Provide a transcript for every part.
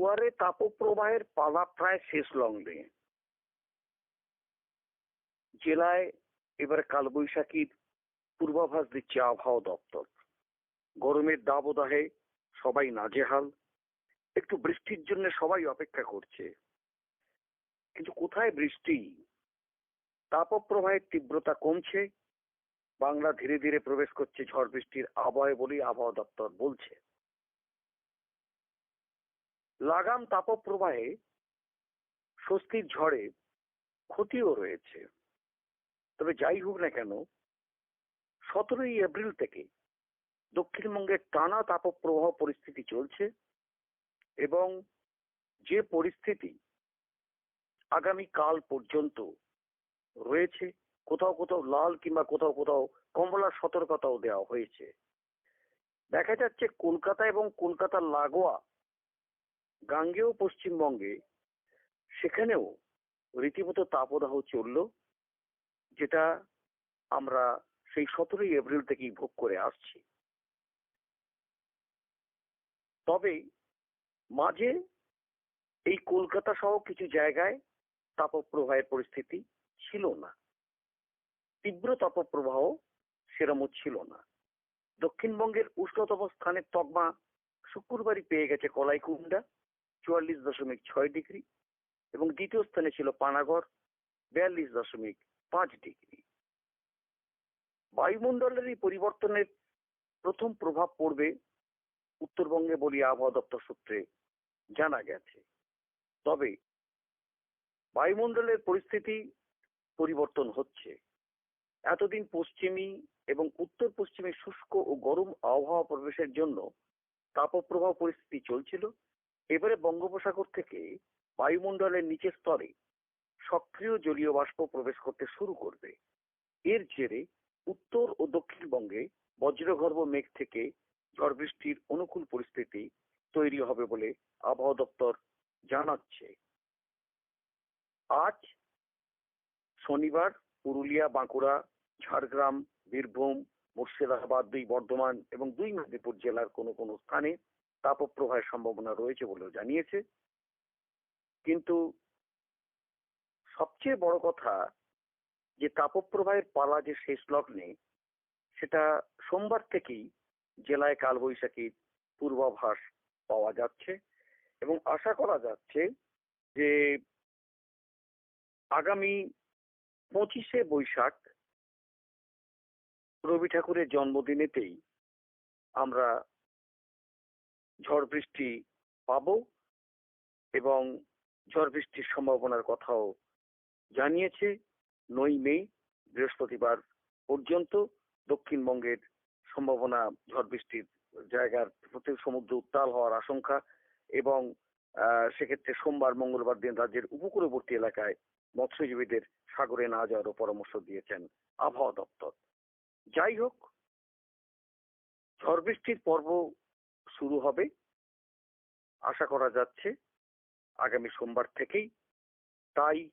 দুয়ারে তাপপ্রবাহের পালা প্রায় শেষ লং লগ্নে জেলায় এবার কালবৈশাখীর পূর্বাভাস দিচ্ছে আবহাওয়া দপ্তর। গরমের দাবদাহে সবাই নাজেহাল। একটু বৃষ্টির জন্য সবাই অপেক্ষা করছে। কিন্তু কোথায় বৃষ্টি? তাপপ্রবাহের তীব্রতা কমছে। বাংলা ধীরে ধীরে প্রবেশ করছে ঝড় বৃষ্টির আবহাওয়া বলেই আবহাওয়া দপ্তর বলছে। লাগাম তাপপ্রবাহে স্বস্তির ঝড়ে ক্ষতিও রয়েছে। তবে যাই হোক না কেন, সতেরোই এপ্রিল থেকে দক্ষিণবঙ্গের টানা তাপপ্রবাহ পরিস্থিতি চলছে এবং যে পরিস্থিতি আগামী কাল পর্যন্ত রয়েছে, কোথাও কোথাও লাল কিংবা কোথাও কোথাও কমলার সতর্কতাও দেওয়া হয়েছে। দেখা যাচ্ছে কলকাতা এবং কলকাতার লাগোয়া গাঙ্গেয় পশ্চিমবঙ্গে সেখানেও রীতিমতো তাপদাহ চলল, যেটা আমরা সেই সতেরোই এপ্রিল থেকেই ভোগ করে আসছি। তবে মাঝে এই কলকাতা সহ কিছু জায়গায় তাপপ্রবাহের পরিস্থিতি ছিল না। তীব্র তাপপ্রবাহ সেরমও ছিল না। দক্ষিণবঙ্গের উষ্ণতম স্থানের তকমা শুক্রবারই পেয়ে গেছে কলাইকুণ্ডা। চুয়াল্লিশ দশমিক ছয় ডিগ্রি এবং দ্বিতীয় স্থানে ছিল পানাগড়, বিয়াল্লিশ দশমিক পাঁচ ডিগ্রি। বায়ুমণ্ডলের এই পরিবর্তনের প্রথম প্রভাব পড়বে উত্তরবঙ্গে বলি আবহাওয়া দপ্তর সূত্রে জানা গেছে। তবে বায়ুমণ্ডলের পরিস্থিতি পরিবর্তন হচ্ছে। এতদিন পশ্চিমী এবং উত্তর পশ্চিমে শুষ্ক ও গরম আবহাওয়া প্রবেশের জন্য তাপপ্রবাহ পরিস্থিতি চলছিল। এবারে বঙ্গোপসাগর থেকে বায়ুমণ্ডলের নিচের স্তরে সক্রিয় জলীয় বাষ্প প্রবেশ করতে শুরু করবে। এর জেরে উত্তর ও দক্ষিণবঙ্গে বজ্রগর্ভ মেঘ থেকে ঝড় বৃষ্টির অনুকূল পরিস্থিতি তৈরি হবে বলে আবহাওয়া দপ্তর জানাচ্ছে। আজ শনিবার পুরুলিয়া, বাঁকুড়া, ঝাড়গ্রাম, বীরভূম, মুর্শিদাবাদ, দুই বর্ধমান এবং দুই মেদিনীপুর জেলার কোনো কোনো স্থানে তাপপ্রবাহের সম্ভাবনা রয়েছে বলেও জানিয়েছে। কিন্তু সবচেয়ে বড় কথা যে তাপপ্রবাহের পালা যে শেষ লগ্নে, সেটা সোমবার থেকেই জেলায় কালবৈশাখীর পূর্বাভাস পাওয়া যাচ্ছে এবং আশা করা যাচ্ছে যে আগামী পঁচিশে বৈশাখ রবি ঠাকুরের জন্মদিনেতেই আমরা ঝড় বৃষ্টি পাব এবং ঝড় বৃষ্টির সম্ভাবনার কথাও জানিয়েছে নই মে, বৃহস্পতিবার পর্যন্ত দক্ষিণবঙ্গের সম্ভাবনা ঝড় বৃষ্টির জায়গার প্রতি সমুদ্র উত্তাল হওয়ার আশঙ্কা এবং সেক্ষেত্রে সোমবার, মঙ্গলবার দিন রাজ্যের উপকূলবর্তী এলাকায় মৎস্যজীবীদের সাগরে না যাওয়ারও পরামর্শ দিয়েছেন আবহাওয়া দপ্তর। যাই হোক, ঝড় বৃষ্টির পর্ব শুরু হবে। আশা করা যাচ্ছে আগামী সোমবার থেকেই। তাই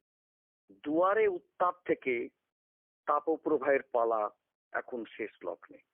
দুয়ারে উত্তাপ থেকে তাপপ্রবাহের পালা এখন শেষ লগ্নে।